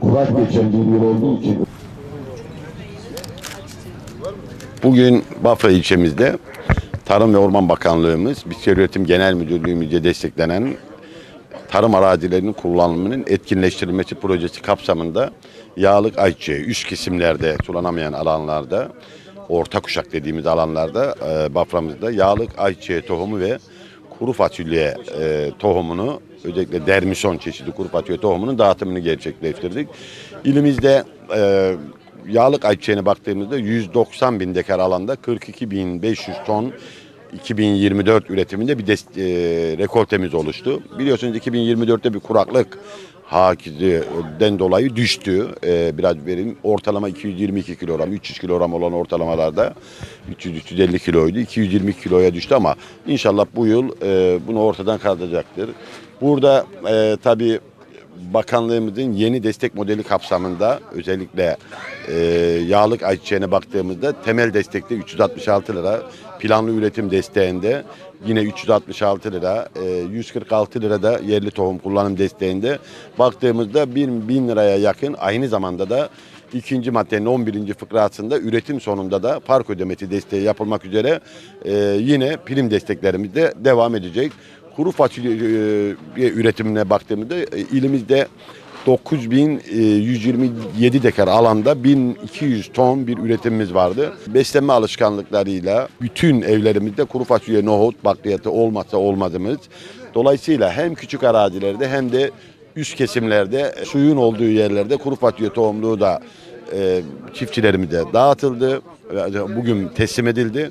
Kurak geçen bir yıl olduğu için. Bugün Bafra ilçemizde Tarım ve Orman Bakanlığımız, Bitki Üretim Genel Müdürlüğümüzce desteklenen tarım arazilerinin kullanımının etkinleştirilmesi projesi kapsamında yağlık ayçiçeği üst kesimlerde sulanamayan alanlarda orta kuşak dediğimiz alanlarda e, Bafra'mızda yağlık ayçiçeği tohumu ve kuru fasulye e, tohumunu özellikle dermison çeşidi kuru fasulye tohumunun dağıtımını gerçekleştirdik. İlimizde e, yağlık ayçiçeğine baktığımızda 190 bin dekar alanda 42.500 ton 2024 üretiminde bir dest- e, rekoltemiz oluştu. Biliyorsunuz 2024'te bir kuraklık hakiden dolayı düştü. E, biraz verin ortalama 222 kilogram, 300 kilogram olan ortalamalarda 300-350 kiloydu. 220 kiloya düştü ama inşallah bu yıl e, bunu ortadan kaldıracaktır. Burada e, tabii bakanlığımızın yeni destek modeli kapsamında özellikle e, yağlık ayçiçeğine baktığımızda temel destekte 366 lira, planlı üretim desteğinde yine 366 lira, e, 146 lira da yerli tohum kullanım desteğinde baktığımızda 1000, 1000 liraya yakın aynı zamanda da ikinci maddenin 11. fıkrasında üretim sonunda da park ödemesi desteği yapılmak üzere e, yine prim desteklerimiz de devam edecek kuru fasulye e, üretimine baktığımızda e, ilimizde 9127 dekar alanda 1200 ton bir üretimimiz vardı. Beslenme alışkanlıklarıyla bütün evlerimizde kuru fasulye, nohut, bakliyatı olmazsa olmazımız. Dolayısıyla hem küçük arazilerde hem de üst kesimlerde suyun olduğu yerlerde kuru fasulye tohumluğu da e, çiftçilerimize dağıtıldı. Bugün teslim edildi.